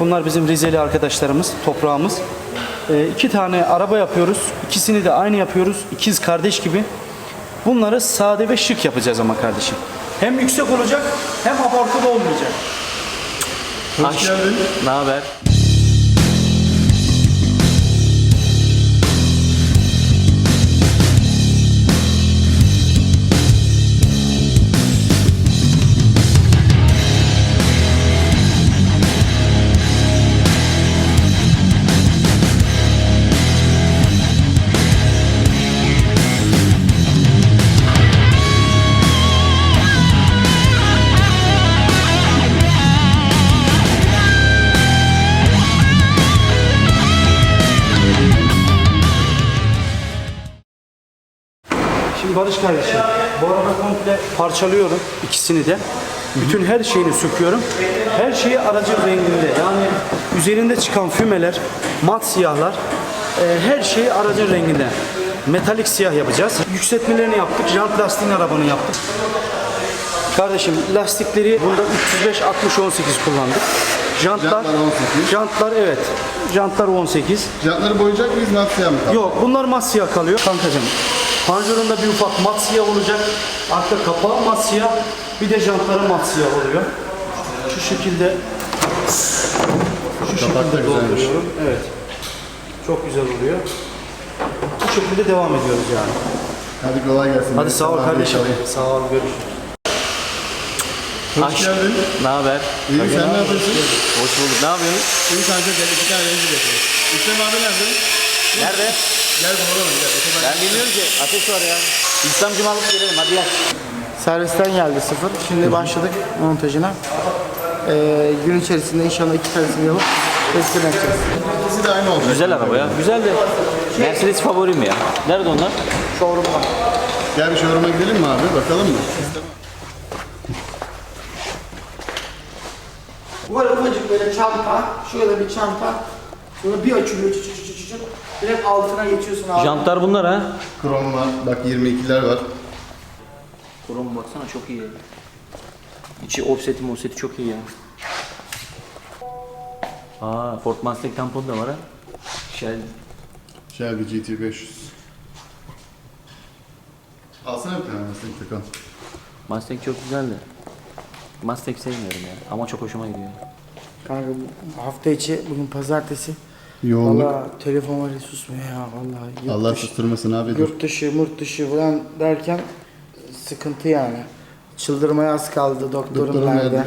Bunlar bizim Rizeli arkadaşlarımız, toprağımız. Ee, iki tane araba yapıyoruz. İkisini de aynı yapıyoruz. İkiz kardeş gibi. Bunları sade ve şık yapacağız ama kardeşim. Hem yüksek olacak hem abartılı olmayacak. Hoş geldin. Ne haber? Barış kardeşim, bu araba komple parçalıyorum ikisini de. Bütün her şeyini söküyorum. Her şeyi aracın renginde. Yani üzerinde çıkan fümeler, mat siyahlar, e, her şeyi aracın renginde. Metalik siyah yapacağız. Yükseltmelerini yaptık. Jant lastiğin arabanı yaptık. Kardeşim lastikleri bunda 305 60 18 kullandık. Jantlar, Jantlar 18. Jantlar evet. Jantlar 18. Jantları boyayacak mıyız mat siyah mı kaldı? Yok bunlar mat siyah kalıyor kankacığım. Panjurunda bir ufak mat siyah olacak. Arka kapağı mat siyah. Bir de jantları mat siyah oluyor. Şu şekilde şu Kapak şekilde dolduruyorum. Evet. Çok güzel oluyor. Bu şekilde devam ediyoruz yani. Hadi kolay gelsin. Hadi sağ ol kardeşim. Sağ ol görüşürüz. Hoş geldin. Ne haber? İyi sen ne yapıyorsun? Hoş bulduk. Ne yapıyorsun? İyi kanka iki tane rengi getir. İslam abi nerede? Nerede? Gel bulalım gel. Ben bilmiyorum ki. Ateş var ya. İslamcım alıp gelelim. Hadi gel. Servisten geldi sıfır. Şimdi başladık montajına. Ee, gün içerisinde inşallah iki tanesini yapıp teslim edeceğiz. İkisi de aynı olacak. Güzel araba ya. Güzel de. Mercedes favorim ya. Nerede onlar? Showroom'da. Gel bir showroom'a gidelim mi abi? Bakalım mı? Bu arada ufacık böyle çanta, şöyle bir çanta. Sonra bir açılıyor çı çı çı çı çı. Direkt altına geçiyorsun abi. Jantlar bunlar ha. Krom var. Bak 22'ler var. Krom baksana çok iyi. İçi offseti offseti çok iyi ya. Aa Ford Mustang tampon da var ha. Shell. Shelby GT 500. Alsana bir tane Mustang takan. Mustang çok güzeldi. Mustang sevmiyorum ya. Ama çok hoşuma gidiyor. Kanka bu hafta içi bugün pazartesi. Yoğunluk. Valla telefon var ya susmuyor ya vallahi. Yurt Allah dışı, susturmasın abi dur. yurt dışı, murt dışı falan derken sıkıntı yani. Çıldırmaya az kaldı doktorum Doktorum nerede? nerede?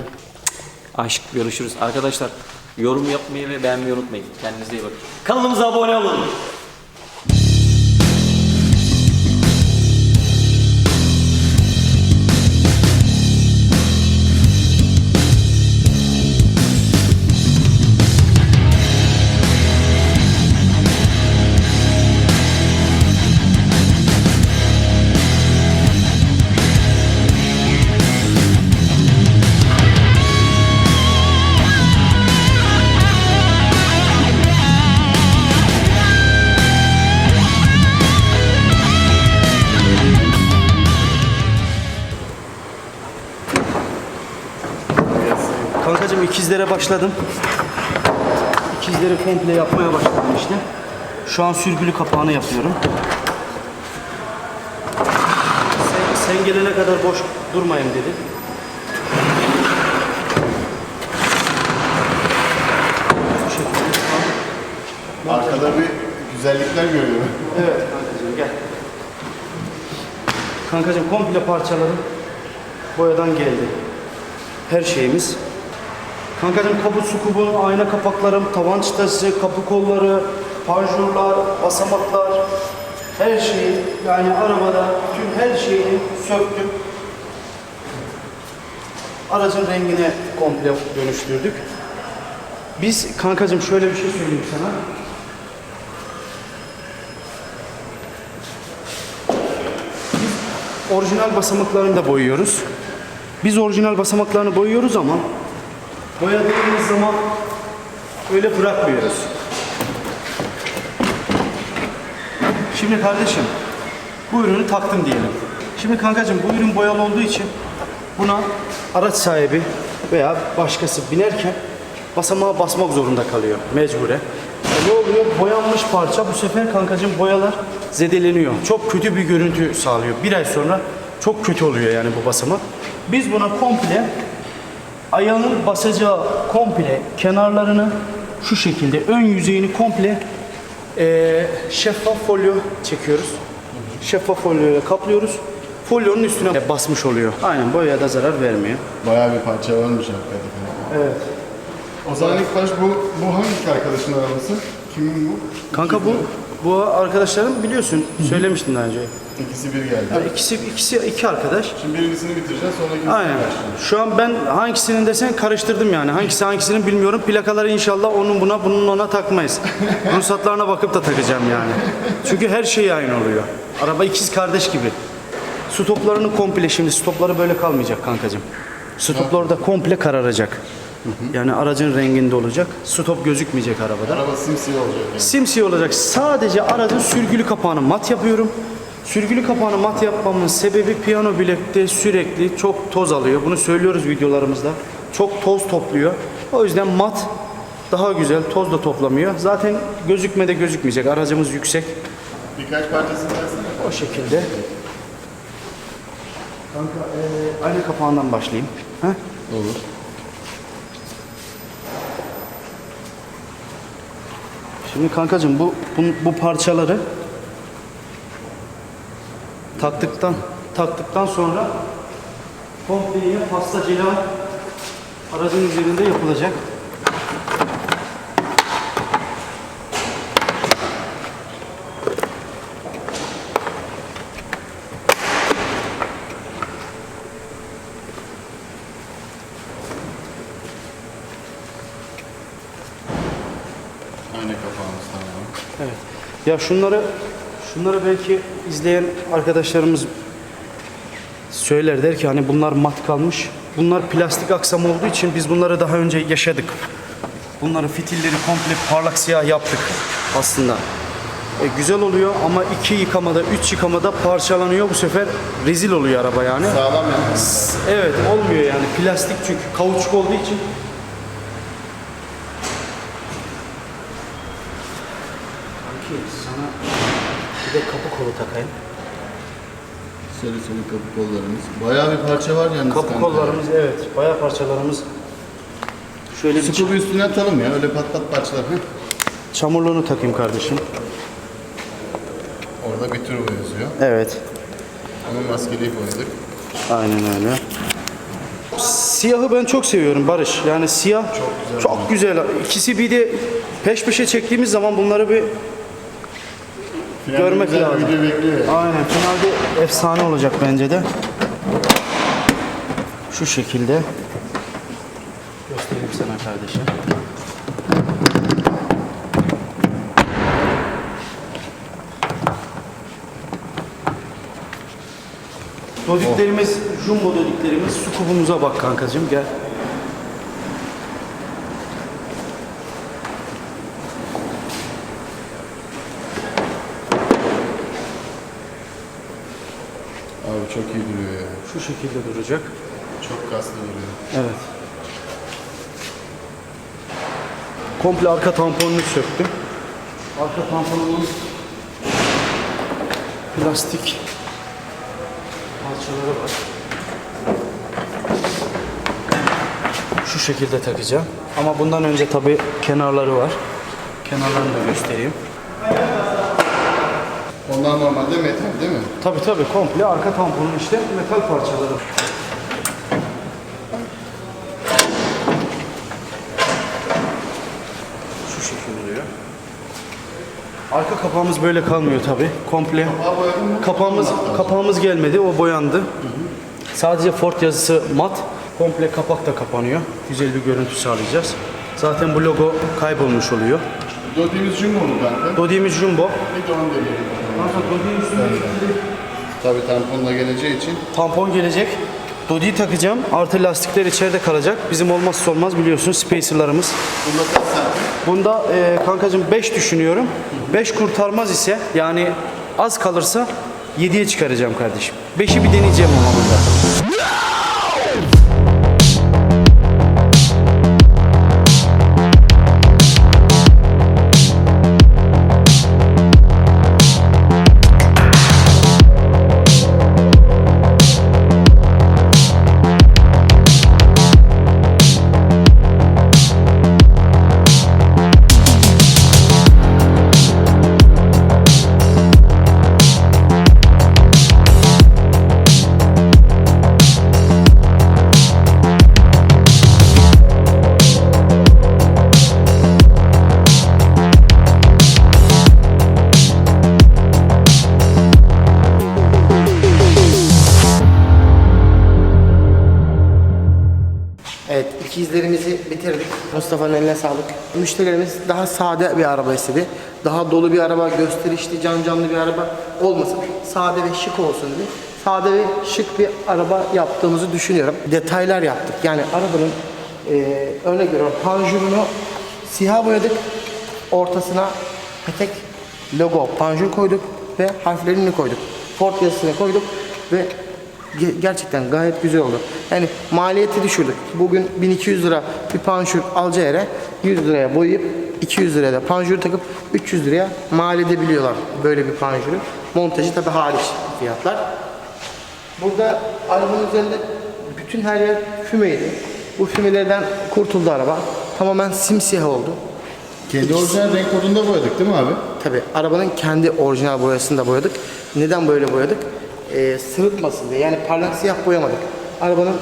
Aşk görüşürüz. Arkadaşlar yorum yapmayı ve beğenmeyi unutmayın. Kendinize iyi bakın. Kanalımıza abone olun. İkizlere başladım. İkizleri komple yapmaya başladım işte. Şu an sürgülü kapağını yapıyorum. Sen, sen gelene kadar boş durmayın dedi. Bu şekilde şu an Arkada bir güzellikler görüyorum. Evet kankacığım gel. Kankacığım komple parçaladım. Boyadan geldi. Her şeyimiz. Kankacığım kapı su kubu, ayna kapaklarım, tavan çıtası, kapı kolları, panjurlar, basamaklar, her şeyi yani arabada tüm her şeyini söktüm. Aracın rengine komple dönüştürdük. Biz kankacığım şöyle bir şey söyleyeyim sana. orijinal basamaklarını da boyuyoruz. Biz orijinal basamaklarını boyuyoruz ama boyadığımız zaman öyle bırakmıyoruz. Şimdi kardeşim bu ürünü taktım diyelim. Şimdi kankacığım bu ürün boyalı olduğu için buna araç sahibi veya başkası binerken basamağa basmak zorunda kalıyor mecbure. E ne oluyor? Boyanmış parça bu sefer kankacığım boyalar zedeleniyor. Çok kötü bir görüntü sağlıyor. Bir ay sonra çok kötü oluyor yani bu basamak. Biz buna komple ayağının basacağı komple kenarlarını şu şekilde ön yüzeyini komple eee, şeffaf folyo çekiyoruz. Şeffaf folyoyla kaplıyoruz. Folyonun üstüne basmış oluyor. Aynen boyaya da zarar vermiyor. Bayağı bir parça varmış hakikaten. Evet. O zaman ilk baş bu, bu hangi arkadaşın arabası? Kimin bu? Kanka bu bu arkadaşlarım biliyorsun söylemiştim daha önce. İkisi bir geldi. Yani ikisi ikisi iki arkadaş. Şimdi birincisini bitireceğiz sonra ikincisini Aynen. başlayacağız. Şu an ben hangisinin desen karıştırdım yani. Hangisi hangisinin bilmiyorum. Plakaları inşallah onun buna bunun ona takmayız. Ruhsatlarına bakıp da takacağım yani. Çünkü her şey aynı oluyor. Araba ikiz kardeş gibi. Stoplarını komple şimdi stopları böyle kalmayacak kankacığım. Stoplar da komple kararacak. Yani aracın renginde olacak. Stop gözükmeyecek arabada. Araba simsiyah olacak yani. Simsiyah olacak. Sadece aracın sürgülü kapağını mat yapıyorum. Sürgülü kapağını mat yapmamın sebebi piyano bilekte sürekli çok toz alıyor. Bunu söylüyoruz videolarımızda. Çok toz topluyor. O yüzden mat daha güzel. Toz da toplamıyor. Zaten gözükmede gözükmeyecek. Aracımız yüksek. Birkaç parçasını versene. O şekilde. Kanka eee aynı kapağından başlayayım. Heh. Olur. Şimdi kankacığım bu, bu bu parçaları taktıktan taktıktan sonra komple yine pasta cila aracın üzerinde yapılacak. Aynı kapağımız tamam. Evet. Ya şunları şunları belki izleyen arkadaşlarımız söyler der ki hani bunlar mat kalmış. Bunlar plastik aksam olduğu için biz bunları daha önce yaşadık. Bunları fitilleri komple parlak siyah yaptık aslında. E, güzel oluyor ama iki yıkamada, üç yıkamada parçalanıyor. Bu sefer rezil oluyor araba yani. Sağlam yani. Evet olmuyor yani plastik çünkü kauçuk olduğu için. Kanki sana bir de kapı kolu takayım. Sarı sarı kapı kollarımız. Bayağı bir parça var yalnız. Kapı kanka. kollarımız evet bayağı parçalarımız. Şöyle bir Sıkı bir üstüne atalım ya. Öyle pat pat parçalar. Heh. çamurluğunu takayım kardeşim. Orada bir turbo yazıyor. Evet. Onu maskeliği boyadık. Aynen öyle. Siyahı ben çok seviyorum Barış. Yani siyah çok güzel. İkisi bir de peş peşe çektiğimiz zaman bunları bir Finalde Görmek güzel lazım. video bekliyor. Aynen finalde efsane olacak bence de. Şu şekilde. Göstereyim sana kardeşim. Dodiklerimiz, jumbo dodiklerimiz, su kubumuza bak kankacığım gel. Abi çok iyi duruyor ya. Şu şekilde duracak. Çok kaslı duruyor. Evet. Komple arka tamponunu söktüm. Arka tamponunun plastik parçaları var. Şu şekilde takacağım. Ama bundan önce tabi kenarları var. Kenarlarını da göstereyim. Ondan normalde metal değil mi? Tabi tabi komple arka tamponun işte metal parçaları. Şu şekilde oluyor. Arka kapağımız böyle kalmıyor tabi. Komple kapağımız kapağımız gelmedi. O boyandı. Sadece Ford yazısı mat. Komple kapak da kapanıyor. Güzel bir görüntü sağlayacağız. Zaten bu logo kaybolmuş oluyor. Dodiğimiz jumbo mu kanka? Dodiğimiz Jumbo. Bir de onu deneyelim. Kanka Dodiğin üstünde Tabii tamponla geleceği için. Tampon gelecek. Dodi'yi takacağım. Artı lastikler içeride kalacak. Bizim olmazsa olmaz biliyorsun spacerlarımız. Bunda kaç santim? Bunda e, kankacığım 5 düşünüyorum. 5 kurtarmaz ise yani az kalırsa 7'ye çıkaracağım kardeşim. 5'i bir deneyeceğim ama burada. Bitirdik. Mustafa'nın eline sağlık. Müşterilerimiz daha sade bir araba istedi. Daha dolu bir araba, gösterişli, can canlı bir araba olmasın. Sade ve şık olsun dedi. Sade ve şık bir araba yaptığımızı düşünüyorum. Detaylar yaptık. Yani arabanın eee örnek veriyorum panjurunu siyah boyadık. Ortasına petek logo panjur koyduk ve harflerini koyduk. Ford yazısını koyduk ve gerçekten gayet güzel oldu. Yani maliyeti düşürdük. Bugün 1200 lira bir panjur alacağı yere 100 liraya boyayıp 200 liraya da panjur takıp 300 liraya mal edebiliyorlar böyle bir panjuru. Montajı tabi hariç fiyatlar. Burada arabanın üzerinde bütün her yer fümeydi. Bu fümelerden kurtuldu araba. Tamamen simsiyah oldu. Kendi orijinal renk kodunda boyadık değil mi abi? Tabi arabanın kendi orijinal boyasını da boyadık. Neden böyle boyadık? Ee, sırıtmasın diye. Yani parlak siyah boyamadık. Arabanın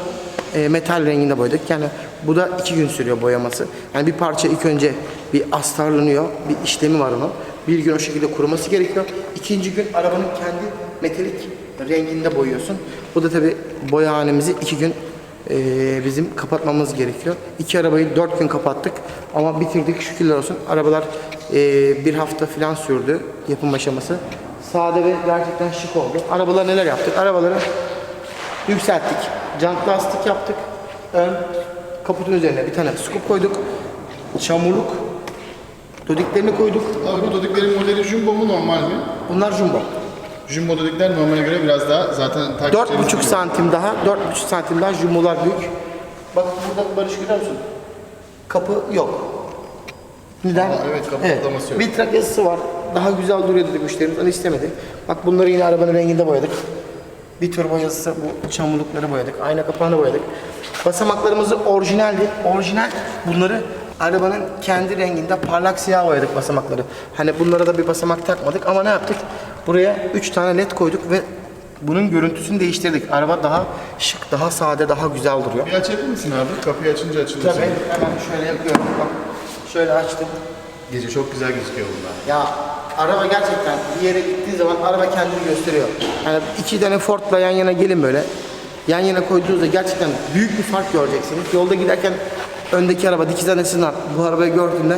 e, metal renginde boyadık. Yani bu da iki gün sürüyor boyaması. Yani bir parça ilk önce bir astarlanıyor. Bir işlemi var onun. Bir gün o şekilde kuruması gerekiyor. İkinci gün arabanın kendi metalik renginde boyuyorsun. Bu da tabi boyahanemizi iki gün e, bizim kapatmamız gerekiyor. İki arabayı dört gün kapattık ama bitirdik şükürler olsun. Arabalar e, bir hafta falan sürdü yapım aşaması. Sade ve gerçekten şık oldu. Arabalar neler yaptık? Arabaları yükselttik. Jant lastik yaptık. Ön kaputun üzerine bir tane scoop koyduk. Çamurluk dodiklerini koyduk. Abi bu dodiklerin modeli jumbo mu normal mi? Bunlar jumbo. Jumbo dodikler normale göre biraz daha zaten takipçilerimiz 4,5 biliyor. santim daha, 4,5 santim daha jumbolar büyük. Bak burada Barış görüyor musun? Kapı yok. Neden? Aa, evet, kapı kaplaması yok. Bir trak yazısı var. Daha güzel duruyor dedi müşterimiz. Onu istemedi. Bak bunları yine arabanın renginde boyadık. Bir turbo yazısı bu çamurlukları boyadık. Ayna kapağını boyadık. Basamaklarımız orijinaldi. Orijinal bunları arabanın kendi renginde parlak siyah boyadık basamakları. Hani bunlara da bir basamak takmadık ama ne yaptık? Buraya 3 tane led koyduk ve bunun görüntüsünü değiştirdik. Araba daha şık, daha sade, daha güzel duruyor. Bir açabilir misin abi? Kapıyı açınca açılıyor. Tabii hemen şöyle yapıyorum. Bak şöyle açtım. Gece çok güzel gözüküyor bunlar. Ya araba gerçekten bir yere gittiği zaman araba kendini gösteriyor. Yani iki tane Ford'la yan yana gelin böyle. Yan yana koyduğunuzda gerçekten büyük bir fark göreceksiniz. Yolda giderken öndeki araba dikiz annesinden bu arabayı gördüğünde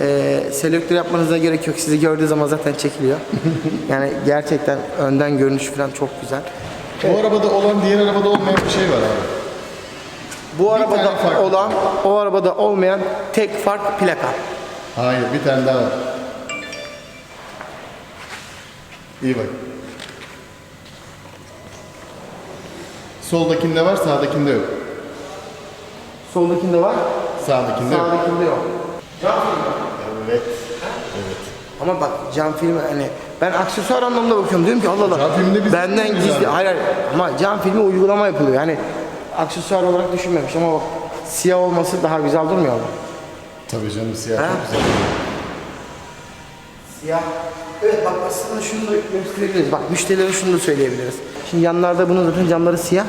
eee selektör yapmanıza gerek yok. Sizi gördüğü zaman zaten çekiliyor. yani gerçekten önden görünüş falan çok güzel. Bu arabada olan diğer arabada olmayan bir şey var abi. Bu tane arabada fark. olan, o arabada olmayan tek fark plaka. Hayır bir tane daha var. İyi bak. Soldakinde var, sağdakinde yok. Soldakinde var, Sağdakinde yok. sağdakinde yok. Evet. Ama bak cam filmi hani ben aksesuar anlamında bakıyorum diyorum ki Allah Allah Cam filmde biz benden gizli abi. hayır, hayır ama cam filmi uygulama yapılıyor yani aksesuar olarak düşünmemiş ama bak siyah olması daha güzel durmuyor mu? Tabii canım siyah Ha? çok güzel. Siyah. Evet bak aslında şunu da gösterebiliriz. Bak müşterilere şunu da söyleyebiliriz. Şimdi yanlarda bunun zaten camları siyah.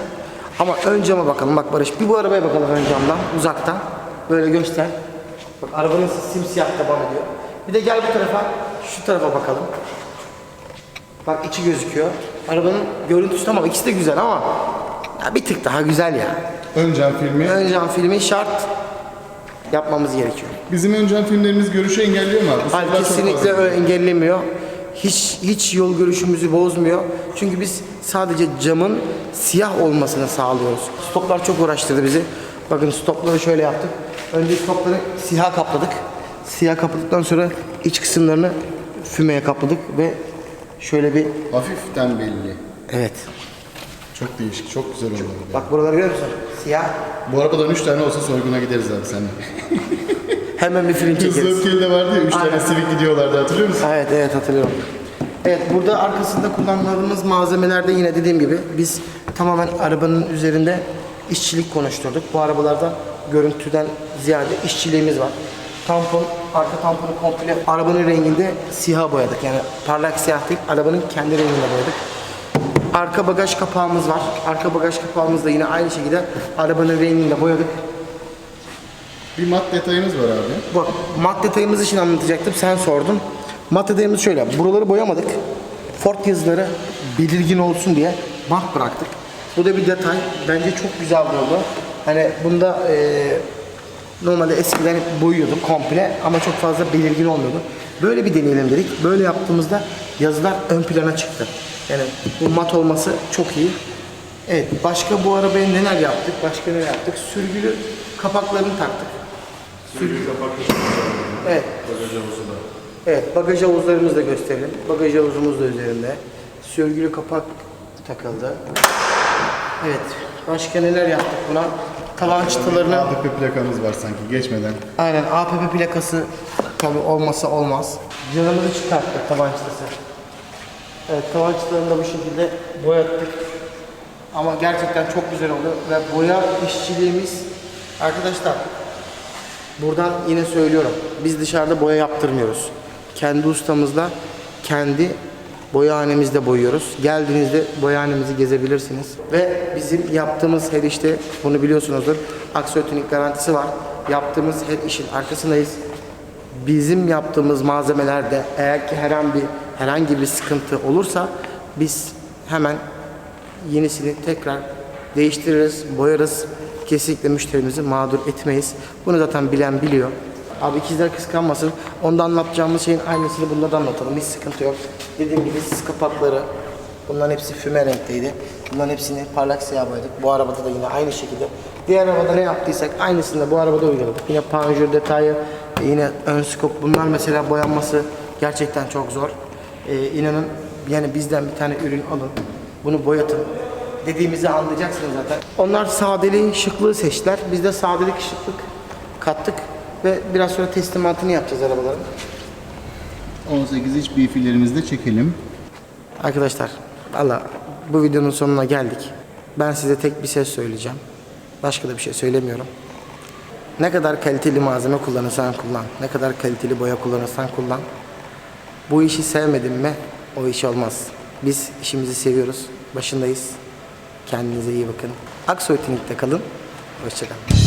Ama ön cama bakalım. Bak Barış bir bu arabaya bakalım ön camdan uzaktan. Böyle göster. Bak arabanın simsiyah taban ediyor. Bir de gel bu tarafa. Şu tarafa bakalım. Bak içi gözüküyor. Arabanın görüntüsü tamam ikisi de güzel ama ya bir tık daha güzel ya. Ön cam filmi. Ön cam filmi şart yapmamız gerekiyor. Bizim ön cam filmlerimiz görüşü engelliyor mu abi? Bu Hayır çok kesinlikle fazla engellemiyor. Hiç hiç yol görüşümüzü bozmuyor. Çünkü biz sadece camın siyah olmasını sağlıyoruz. Stoplar çok uğraştırdı bizi. Bakın stopları şöyle yaptık. Önce stopları siyah kapladık. Siyah kapladıktan sonra iç kısımlarını fümeye kapladık ve şöyle bir Hafiften belli. evet. Çok değişik, çok güzel oldu. Bak buraları görüyor musun? Siyah. Bu arabadan 3 tane olsa soyguna gideriz abi seninle. Hemen bir film Hızlı çekeriz. öfkeli de vardı ya 3 tane Civic gidiyorlardı hatırlıyor musun? Evet evet hatırlıyorum. Evet burada arkasında kullandığımız malzemelerde yine dediğim gibi biz tamamen arabanın üzerinde işçilik konuşturduk. Bu arabalarda görüntüden ziyade işçiliğimiz var. Tampon, arka tamponu komple arabanın renginde siyah boyadık. Yani parlak siyah değil, arabanın kendi renginde boyadık. Arka bagaj kapağımız var. Arka bagaj kapağımız da yine aynı şekilde arabanın renginde boyadık. Bir mat detayımız var abi. Bak mat detayımız için anlatacaktım sen sordun. Mat detayımız şöyle buraları boyamadık. Ford yazıları belirgin olsun diye mat bıraktık. Bu da bir detay. Bence çok güzel oldu. Hani bunda eee Normalde eskiden boyuyorduk komple ama çok fazla belirgin olmuyordu. Böyle bir deneyelim dedik. Böyle yaptığımızda yazılar ön plana çıktı. Yani bu mat olması çok iyi. Evet, başka bu arabaya neler yaptık? Başka neler yaptık? Sürgülü kapaklarını taktık. Sürgülü kapaklı Evet. bagaj havuzu da. Evet, bagaj havuzlarımızı da gösterelim. Bagaj havuzumuz da üzerinde. Sürgülü kapak takıldı. Evet, başka neler yaptık buna? Tavan çıtalarını... ADP plakamız var sanki geçmeden. Aynen, APP plakası tabi olmasa olmaz. Canımızı çıkarttık tavan çıtası. Evet, tavan çıtalarını da bu şekilde boyattık. Ama gerçekten çok güzel oluyor ve boya işçiliğimiz... Arkadaşlar, Buradan yine söylüyorum. Biz dışarıda boya yaptırmıyoruz. Kendi ustamızla, kendi boyahanemizde boyuyoruz. Geldiğinizde boyahanemizi gezebilirsiniz. Ve bizim yaptığımız her işte, bunu biliyorsunuzdur, aksiyotonik garantisi var. Yaptığımız her işin arkasındayız. Bizim yaptığımız malzemelerde eğer ki herhangi bir, herhangi bir sıkıntı olursa biz hemen yenisini tekrar değiştiririz, boyarız. Kesinlikle müşterimizi mağdur etmeyiz. Bunu zaten bilen biliyor. Abi ikizler kıskanmasın. Onda anlatacağımız şeyin aynısını bunda da anlatalım. Hiç sıkıntı yok. Dediğim gibi sis kapakları, bunların hepsi füme renkteydi. Bunların hepsini parlak siyah boyadık. Bu arabada da yine aynı şekilde. Diğer arabada ne yaptıysak aynısını da bu arabada uyguladık. Yine panjur detayı, yine ön skop. Bunlar mesela boyanması gerçekten çok zor. Ee, inanın yani bizden bir tane ürün alın. Bunu boyatın dediğimizi anlayacaksınız zaten. Onlar sadeliği, şıklığı seçtiler. Biz de sadelik, şıklık kattık ve biraz sonra teslimatını yapacağız arabaların. 18 iç beeflerimizi de çekelim. Arkadaşlar, Allah bu videonun sonuna geldik. Ben size tek bir ses söyleyeceğim. Başka da bir şey söylemiyorum. Ne kadar kaliteli malzeme kullanırsan kullan, ne kadar kaliteli boya kullanırsan kullan. Bu işi sevmedin mi o iş olmaz. Biz işimizi seviyoruz, başındayız. Kendinize iyi bakın. Aksoy Klinik'te kalın. Hoşçakalın.